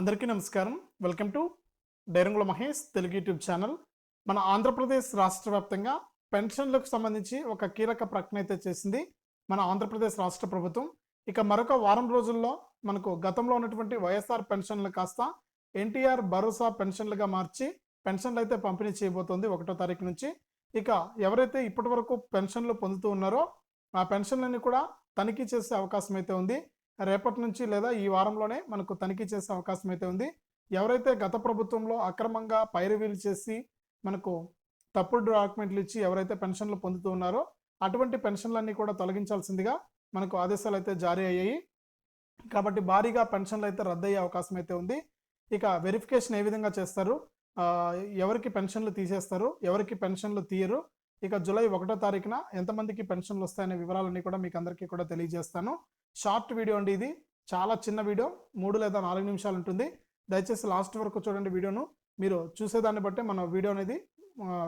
అందరికీ నమస్కారం. Welcome to డైరంగుల మహేష్ తెలుగు యూట్యూబ్ ఛానల్. మన ఆంధ్రప్రదేశ్ రాష్ట్ర వ్యాప్తంగా పెన్షన్లకు సంబంధించి ఒక కీలక ప్రకటన అయితే చేసింది మన ఆంధ్రప్రదేశ్ రాష్ట్ర ప్రభుత్వం. ఇక మరొక వారం రోజుల్లో మనకు గతంలో ఉన్నటువంటి వైఎస్ఆర్ పెన్షన్లు కాస్త ఎన్టీఆర్ భరోసా పెన్షన్లుగా మార్చి పెన్షన్లు అయితే పంపిణీ చేయబోతోంది ఒకటో తారీఖు నుంచి. ఇక ఎవరైతే ఇప్పటి వరకు పెన్షన్లు పొందుతూ ఉన్నారో ఆ పెన్షన్లన్నీ కూడా తనిఖీ చేసే అవకాశం అయితే ఉంది. రేపటి నుంచి లేదా ఈ వారంలోనే మనకు తనిఖీ చేసే అవకాశం అయితే ఉంది. ఎవరైతే గత ప్రభుత్వంలో అక్రమంగా పైరవీలు చేసి మనకు తప్పుడు డాక్యుమెంట్లు ఇచ్చి ఎవరైతే పెన్షన్లు పొందుతూ ఉన్నారో అటువంటి పెన్షన్లన్నీ కూడా తొలగించాల్సిందిగా మనకు ఆదేశాలు అయితే జారీ అయ్యాయి. కాబట్టి భారీగా పెన్షన్లు అయితే రద్దయ్యే అవకాశం అయితే ఉంది. ఇక వెరిఫికేషన్ ఏ విధంగా చేస్తారు? ఎవరికి పెన్షన్లు తీసేస్తారు? ఎవరికి పెన్షన్లు తీయరు? ఇక జూలై ఒకటో తారీఖున ఎంతమందికి పెన్షన్లు వస్తాయనే వివరాలన్నీ కూడా మీకు అందరికీ కూడా తెలియజేస్తాను. షార్ట్ వీడియో అండి ఇది. చాలా చిన్న వీడియో మూడు లేదా నాలుగు నిమిషాలు ఉంటుంది. దయచేసి లాస్ట్ వరకు చూడండి వీడియోను. మీరు చూసేదాన్ని బట్టి మన వీడియో అనేది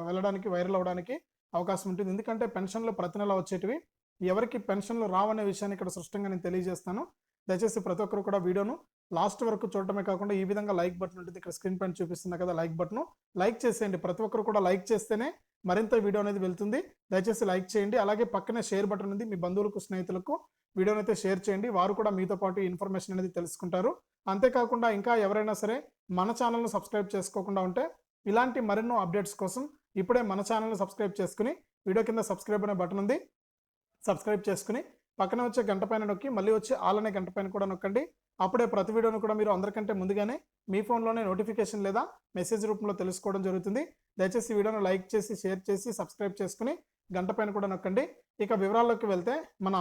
వెళ్ళడానికి వైరల్ అవ్వడానికి అవకాశం ఉంటుంది. ఎందుకంటే పెన్షన్లు ప్రతి నెల వచ్చేటివి. ఎవరికి పెన్షన్లు రావనే విషయాన్ని ఇక్కడ స్పష్టంగా నేను తెలియజేస్తాను. దయచేసి ప్రతి ఒక్కరు కూడా వీడియోను లాస్ట్ వరకు చూడటమే కాకుండా ఈ విధంగా లైక్ బటన్ ఉంటుంది. ఇక్కడ స్క్రీన్ పైన చూపిస్తున్నా కదా లైక్ బటన్. లైక్ చేసేయండి. ప్రతి ఒక్కరు కూడా లైక్ చేస్తేనే మరింత వీడియో అనేది వెళ్తుంది. దయచేసి లైక్ చేయండి. అలాగే పక్కనే షేర్ బటన్ ఉంది. మీ బంధువులకు స్నేహితులకు వీడియోని అయితే షేర్ చేయండి. వారు కూడా మీతో పాటు ఇన్ఫర్మేషన్ అనేది తెలుసుకుంటారు. అంతేకాకుండా ఇంకా ఎవరైనా సరే మన ఛానల్ను సబ్స్క్రైబ్ చేసుకోకుండా ఉంటే ఇలాంటి మరెన్నో అప్డేట్స్ కోసం ఇప్పుడే మన ఛానల్ని సబ్స్క్రైబ్ చేసుకుని వీడియో కింద సబ్స్క్రైబ్ అనే బటన్ ఉంది. సబ్స్క్రైబ్ చేసుకుని పక్కన వచ్చే గంట పైన నొక్కి మళ్ళీ వచ్చి ఆల్ అనే గంట పైన కూడా నొక్కండి. అప్పుడే ప్రతి వీడియోను కూడా మీరు అందరికంటే ముందుగానే మీ ఫోన్లోనే నోటిఫికేషన్ లేదా మెసేజ్ రూపంలో తెలుసుకోవడం జరుగుతుంది. దయచేసి వీడియోను లైక్ చేసి షేర్ చేసి సబ్స్క్రైబ్ చేసుకుని గంట పైన కూడా నొక్కండి. ఇక వివరాల్లోకి వెళ్తే మన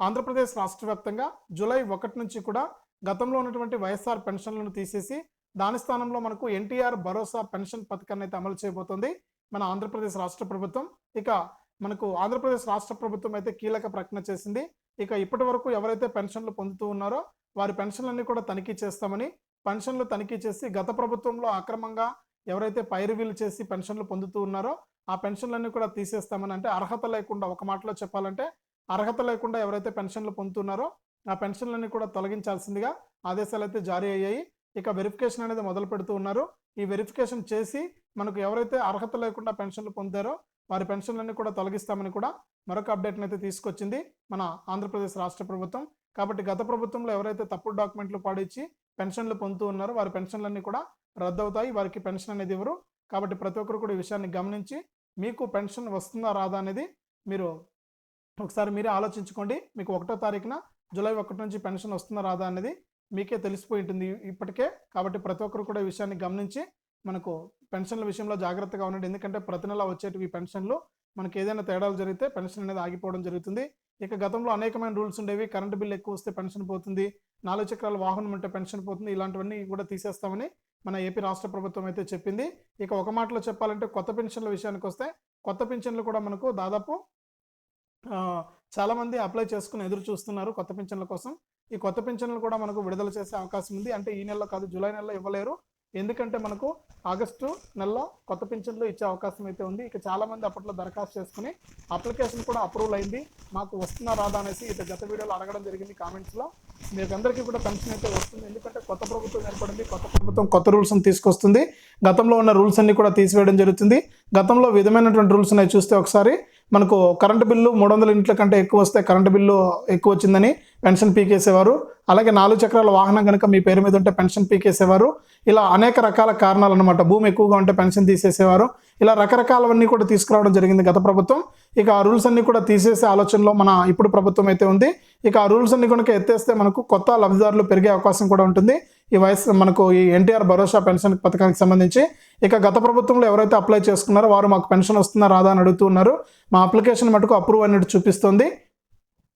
ఆంధ్రప్రదేశ్ రాష్ట్ర వ్యాప్తంగా జూలై ఒకటి నుంచి కూడా గతంలో ఉన్నటువంటి వైఎస్ఆర్ పెన్షన్లను తీసేసి దాని స్థానంలో మనకు ఎన్టీఆర్ భరోసా పెన్షన్ పథకాన్ని అయితే అమలు చేయబోతోంది మన ఆంధ్రప్రదేశ్ రాష్ట్ర ప్రభుత్వం. ఇక మనకు ఆంధ్రప్రదేశ్ రాష్ట్ర ప్రభుత్వం అయితే కీలక ప్రకటన చేసింది. ఇక ఇప్పటి వరకు ఎవరైతే పెన్షన్లు పొందుతూ ఉన్నారో వారి పెన్షన్లన్నీ కూడా తనిఖీ చేస్తామని పెన్షన్లు తనిఖీ చేసి గత ప్రభుత్వంలో అక్రమంగా ఎవరైతే పైరువీలు చేసి పెన్షన్లు పొందుతూ ఉన్నారో ఆ పెన్షన్లన్నీ కూడా తీసేస్తామని అంటే అర్హత లేకుండా ఒక మాటలో చెప్పాలంటే అర్హత లేకుండా ఎవరైతే పెన్షన్లు పొందుతున్నారో ఆ పెన్షన్లన్నీ కూడా తొలగించాల్సిందిగా ఆదేశాలు అయితే జారీ అయ్యాయి. ఇక వెరిఫికేషన్ అనేది మొదలు పెడుతూ ఉన్నారు. ఈ వెరిఫికేషన్ చేసి మనకు ఎవరైతే అర్హత లేకుండా పెన్షన్లు పొందారో వారి పెన్షన్లన్నీ కూడా తొలగిస్తామని కూడా మరొక అప్డేట్ని అయితే తీసుకొచ్చింది మన ఆంధ్రప్రదేశ్ రాష్ట్ర ప్రభుత్వం. కాబట్టి గత ప్రభుత్వంలో ఎవరైతే తప్పుడు డాక్యుమెంట్లు పాడించి పెన్షన్లు పొందుతూ ఉన్నారో వారి పెన్షన్లన్నీ కూడా రద్దవుతాయి. వారికి పెన్షన్ అనేది ఇవ్వరు. కాబట్టి ప్రతి ఒక్కరు కూడా ఈ విషయాన్ని గమనించి మీకు పెన్షన్ వస్తుందా రాదా అనేది మీరు ఒకసారి మీరే ఆలోచించుకోండి. మీకు ఒకటో తారీఖున జూలై ఒకటి నుంచి పెన్షన్ వస్తుందా రాదా అనేది మీకే తెలిసిపోయి ఉంటుంది ఇప్పటికే. కాబట్టి ప్రతి ఒక్కరు కూడా ఈ విషయాన్ని గమనించి మనకు పెన్షన్ల విషయంలో జాగ్రత్తగా ఉండండి. ఎందుకంటే ప్రతి నెల వచ్చేటివి పెన్షన్లు. మనకి ఏదైనా తేడాలు జరిగితే పెన్షన్ అనేది ఆగిపోవడం జరుగుతుంది. ఇక గతంలో అనేకమైన రూల్స్ ఉండేవి. కరెంటు బిల్ ఎక్కువ వస్తే పెన్షన్ పోతుంది. నాలుగు చక్రాల వాహనం ఉంటే పెన్షన్ పోతుంది. ఇలాంటివన్నీ కూడా తీసేస్తామని మన ఏపీ రాష్ట్ర ప్రభుత్వం అయితే చెప్పింది. ఇక ఒక మాటలో చెప్పాలంటే కొత్త పెన్షన్ల విషయానికి వస్తే కొత్త పెన్షన్లు కూడా మనకు దాదాపు చాలామంది అప్లై చేసుకుని ఎదురు చూస్తున్నారు కొత్త పెన్షన్ల కోసం. ఈ కొత్త పెన్షన్లు కూడా మనకు విడుదల చేసే అవకాశం ఉంది. అంటే ఈ నెలలో కాదు జూలై నెలలో ఇవ్వలేరు. ఎందుకంటే మనకు ఆగస్టు నెలలో కొత్త పింఛన్లు ఇచ్చే అవకాశం అయితే ఉంది. ఇక చాలామంది అప్పట్లో దరఖాస్తు చేసుకుని అప్లికేషన్ కూడా అప్రూవల్ అయింది. మాకు వస్తుందా రాదా అనేసి ఇక గత వీడియోలో అడగడం జరిగింది కామెంట్స్లో. మీకు అందరికీ కూడా పెన్షన్ అయితే వస్తుంది. ఎందుకంటే కొత్త ప్రభుత్వం ఏర్పడింది. కొత్త ప్రభుత్వం కొత్త రూల్స్ని తీసుకొస్తుంది. గతంలో ఉన్న రూల్స్ అన్ని కూడా తీసివేయడం జరుగుతుంది. గతంలో విధమైనటువంటి రూల్స్ ఉన్నాయి చూస్తే ఒకసారి మనకు కరెంటు బిల్లు మూడు వందల ఇంట్ల కంటే ఎక్కువ వస్తే కరెంటు బిల్లు ఎక్కువ వచ్చిందని పెన్షన్ పీకేసేవారు. అలాగే నాలుగు చక్రాల వాహనం కనుక మీ పేరు మీద ఉంటే పెన్షన్ పీకేసేవారు. ఇలా అనేక రకాల కారణాలు అనమాట భూమి ఎక్కువగా ఉంటే పెన్షన్ తీసేసేవారు. ఇలా రకరకాలవన్నీ కూడా తీసుకురావడం జరిగింది గత ప్రభుత్వం. ఇక ఆ రూల్స్ అన్ని కూడా తీసేసే ఆలోచనలో మన ఇప్పుడు ప్రభుత్వం అయితే ఉంది. ఇక ఆ రూల్స్ అన్ని కనుక ఎత్తేస్తే మనకు కొత్త లబ్ధిదారులు పెరిగే అవకాశం కూడా ఉంటుంది. ఈ వయసు మనకు ఈ ఎన్టీఆర్ భరోసా పెన్షన్ పథకానికి సంబంధించి ఇక గత ప్రభుత్వంలో ఎవరైతే అప్లై చేసుకున్నారో వారు మాకు పెన్షన్ వస్తుందా రాదా అని అడుగుతున్నారు మా అప్లికేషన్ మటుకు అప్రూవ్ అన్నట్టు చూపిస్తుంది.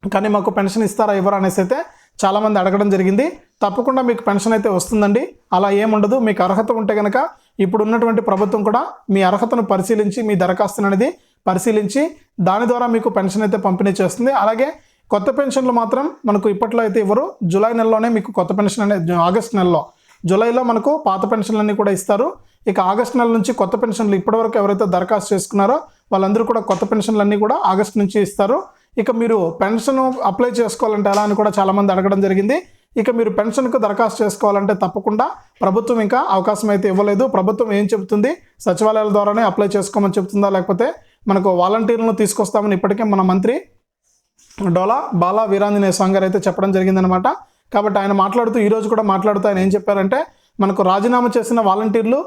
కానీ మాకు పెన్షన్ ఇస్తారా ఇవ్వరా అనేసి అయితే చాలామంది అడగడం జరిగింది. తప్పకుండా మీకు పెన్షన్ అయితే వస్తుందండి. అలా ఏముండదు మీకు అర్హత ఉంటే కనుక ఇప్పుడు ఉన్నటువంటి ప్రభుత్వం కూడా మీ అర్హతను పరిశీలించి మీ దరఖాస్తును అనేది పరిశీలించి దాని ద్వారా మీకు పెన్షన్ అయితే పంపిణీ చేస్తుంది. అలాగే కొత్త పెన్షన్లు మాత్రం మనకు ఇప్పట్లో అయితే ఇవ్వరు. జూలై నెలలోనే మీకు కొత్త పెన్షన్ అనేది ఆగస్ట్ నెలలో. జూలైలో మనకు పాత పెన్షన్లన్నీ కూడా ఇస్తారు. ఇక ఆగస్ట్ నెల నుంచి కొత్త పెన్షన్లు ఇప్పటివరకు ఎవరైతే దరఖాస్తు చేసుకున్నారో వాళ్ళందరూ కూడా కొత్త పెన్షన్లన్నీ కూడా ఆగస్ట్ నుంచి ఇస్తారు. ఇక మీరు పెన్షన్ అప్లై చేసుకోవాలంటే ఎలా అని కూడా చాలామంది అడగడం జరిగింది. ఇక మీరు పెన్షన్కు దరఖాస్తు చేసుకోవాలంటే తప్పకుండా ప్రభుత్వం ఇంకా అవకాశం అయితే ఇవ్వలేదు. ప్రభుత్వం ఏం చెబుతుంది? సచివాలయాల ద్వారానే అప్లై చేసుకోమని చెబుతుందా? లేకపోతే మనకు వాలంటీర్లను తీసుకొస్తామని ఇప్పటికే మన మంత్రి డోలా బాలా వీరాంజనేయ స్వామి గారు అయితే చెప్పడం జరిగిందనమాట కాబట్టి ఆయన మాట్లాడుతూ ఈ రోజు కూడా మాట్లాడుతూ ఆయన ఏం చెప్పారంటే మనకు రాజీనామా చేసిన వాలంటీర్లు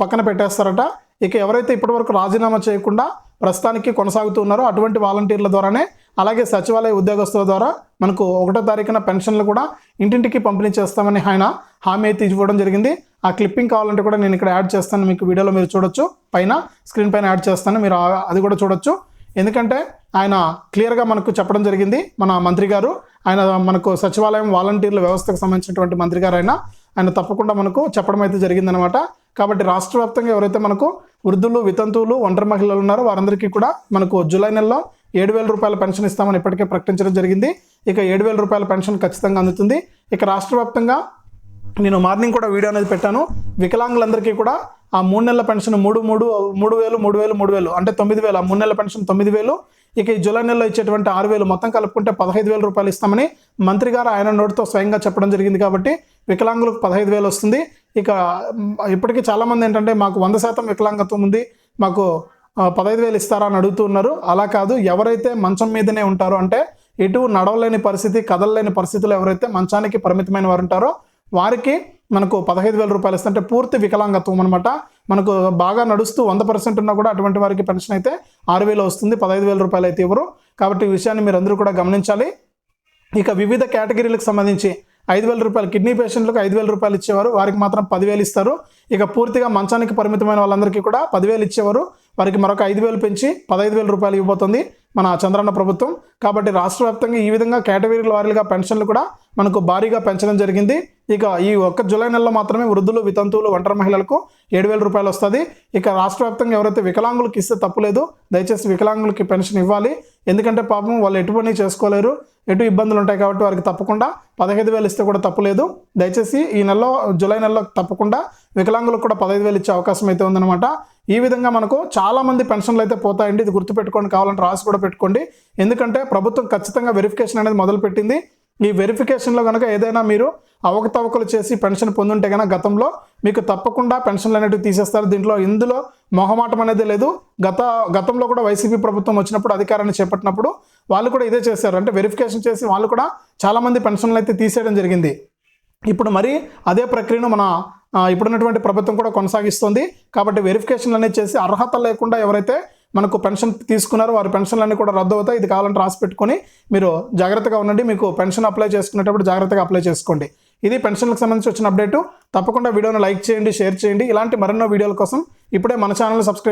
పక్కన పెట్టేస్తారట. ఇక ఎవరైతే ఇప్పటివరకు రాజీనామా చేయకుండా ప్రస్తుతానికి కొనసాగుతూ ఉన్నారో అటువంటి వాలంటీర్ల ద్వారానే అలాగే సచివాలయ ఉద్యోగస్తుల ద్వారా మనకు ఒకటో తారీఖున పెన్షన్లు కూడా ఇంటింటికి పంపిణీ చేస్తామని ఆయన హామీ అయితే ఇవ్వడం జరిగింది. ఆ క్లిప్పింగ్ కావాలంటే కూడా నేను ఇక్కడ యాడ్ చేస్తాను. మీకు వీడియోలో మీరు చూడొచ్చు. పైన స్క్రీన్ పైన యాడ్ చేస్తాను. మీరు అది కూడా చూడొచ్చు. ఎందుకంటే ఆయన క్లియర్గా మనకు చెప్పడం జరిగింది. మన మంత్రి గారు ఆయన మనకు సచివాలయం వాలంటీర్ల వ్యవస్థకు సంబంధించినటువంటి మంత్రి గారు ఆయన ఆయన తప్పకుండా మనకు చెప్పడం అయితే జరిగిందనమాట కాబట్టి రాష్ట్ర వ్యాప్తంగా ఎవరైతే మనకు వృద్ధులు వితంతువులు ఒంటరి మహిళలు ఉన్నారో వారందరికీ కూడా మనకు జూలై నెలలో ఏడు వేల రూపాయల పెన్షన్ ఇస్తామని ఇప్పటికే ప్రకటించడం జరిగింది. ఇక ఏడు వేల రూపాయల పెన్షన్ ఖచ్చితంగా అందుతుంది. ఇక రాష్ట్ర వ్యాప్తంగా నేను మార్నింగ్ కూడా వీడియో అనేది పెట్టాను. వికలాంగులందరికీ కూడా ఆ మూడు నెలల పెన్షన్ మూడు మూడు మూడు వేలు మూడు వేలు మూడు వేలు అంటే తొమ్మిది వేలు ఆ మూడు నెలల పెన్షన్ తొమ్మిది వేలు ఇక ఈ జూలై నెలలో ఇచ్చేటువంటి ఆరు వేలు మొత్తం కలుపుకుంటే పదహైదు వేల రూపాయలు ఇస్తామని మంత్రి గారు ఆయన నోటితో స్వయంగా చెప్పడం జరిగింది కాబట్టి వికలాంగులకు పదహైదు వేలు వస్తుంది. ఇక ఇప్పటికీ చాలామంది ఏంటంటే మాకు వంద శాతం వికలాంగత్వం ఉంది మాకు పదహైదు వేలు ఇస్తారా అని అడుగుతూ ఉన్నారు. అలా కాదు ఎవరైతే మంచం మీదనే ఉంటారో అంటే ఎటు నడవలేని పరిస్థితి కదలలేని పరిస్థితులు ఎవరైతే మంచానికి పరిమితమైన వారు ఉంటారో వారికి మనకు పదహైదు వేల రూపాయలు ఇస్తుంటే పూర్తి వికలాంగత్వం అనమాట మనకు బాగా నడుస్తూ వంద పర్సెంట్ ఉన్నా కూడా అటువంటి వారికి పెన్షన్ అయితే ఆరు వేలు వస్తుంది పదహైదు వేల రూపాయలు అయితే ఇవ్వరు. కాబట్టి ఈ విషయాన్ని మీరు అందరూ కూడా గమనించాలి. ఇక వివిధ కేటగిరీలకు సంబంధించి ఐదు వేల రూపాయలు కిడ్నీ పేషెంట్లకు ఐదు వేల రూపాయలు ఇచ్చేవారు. వారికి మాత్రం పదివేలు ఇస్తారు. ఇక పూర్తిగా మంచానికి పరిమితమైన వాళ్ళందరికీ కూడా పదివేలు ఇచ్చేవారు. వారికి మరొక ఐదు వేలు పెంచి పదహైదు వేల రూపాయలు ఇవ్వబోతుంది మన చంద్రన్న ప్రభుత్వం. కాబట్టి రాష్ట్ర వ్యాప్తంగా ఈ విధంగా కేటగిరీల వారీలుగా పెన్షన్లు కూడా మనకు భారీగా పెంచడం జరిగింది. ఇక ఈ ఒక్క జూలై నెలలో మాత్రమే వృద్ధులు వితంతువులు ఒంటరి మహిళలకు ఏడు వేల రూపాయలు వస్తుంది. ఇక రాష్ట్ర వ్యాప్తంగా ఎవరైతే వికలాంగులకు ఇస్తే తప్పులేదు. దయచేసి వికలాంగులకి పెన్షన్ ఇవ్వాలి. ఎందుకంటే పాపం వాళ్ళు ఎటు పని చేసుకోలేరు ఎటు ఇబ్బందులు ఉంటాయి కాబట్టి వారికి తప్పకుండా పదహైదు వేలు ఇస్తే కూడా తప్పలేదు దయచేసి ఈ నెలలో జూలై నెలలో తప్పకుండా వికలాంగులకు కూడా పదహైదు వేలు ఇచ్చే అవకాశం అయితే ఉందన్నమాట. ఈ విధంగా మనకు చాలామంది పెన్షన్లు అయితే పోతాయండి. ఇది గుర్తుపెట్టుకోండి కావాలంటే రాసి కూడా పెట్టుకోండి. ఎందుకంటే ప్రభుత్వం ఖచ్చితంగా వెరిఫికేషన్ అనేది మొదలుపెట్టింది. ఈ వెరిఫికేషన్లో కనుక ఏదైనా మీరు అవకతవకలు చేసి పెన్షన్ పొందుంటే కనుక గతంలో మీకు తప్పకుండా పెన్షన్లు అనేటివి తీసేస్తారు. దీంట్లో ఇందులో మొహమాటం అనేది లేదు. గత గతంలో కూడా వైసీపీ ప్రభుత్వం వచ్చినప్పుడు అధికారాన్ని చేపట్టినప్పుడు వాళ్ళు కూడా ఇదే చేశారు. అంటే వెరిఫికేషన్ చేసి వాళ్ళు కూడా చాలామంది పెన్షన్లు అయితే తీసేయడం జరిగింది. ఇప్పుడు మరి అదే ప్రక్రియను మన ఇప్పుడున్నటువంటి ప్రభుత్వం కూడా కొనసాగిస్తుంది. కాబట్టి వెరిఫికేషన్లు అనేది చేసి అర్హత లేకుండా ఎవరైతే మనకు పెన్షన్ తీసుకున్నారో వారి పెన్షన్లన్నీ కూడా రద్దు అవుతాయి. ఇది కావాలంటే రాసి పెట్టుకొని మీరు జాగ్రత్తగా ఉండండి. మీకు పెన్షన్ అప్లై చేసుకునేటప్పుడు జాగ్రత్తగా అప్లై చేసుకోండి. ఇది పెన్షన్లకు సంబంధించి వచ్చిన అప్డేటు. తప్పకుండా వీడియోను లైక్ చేయండి షేర్ చేయండి. ఇలాంటి మరెన్నో వీడియోల కోసం ఇప్పుడే మన ఛానల్ సబ్స్క్రైబ్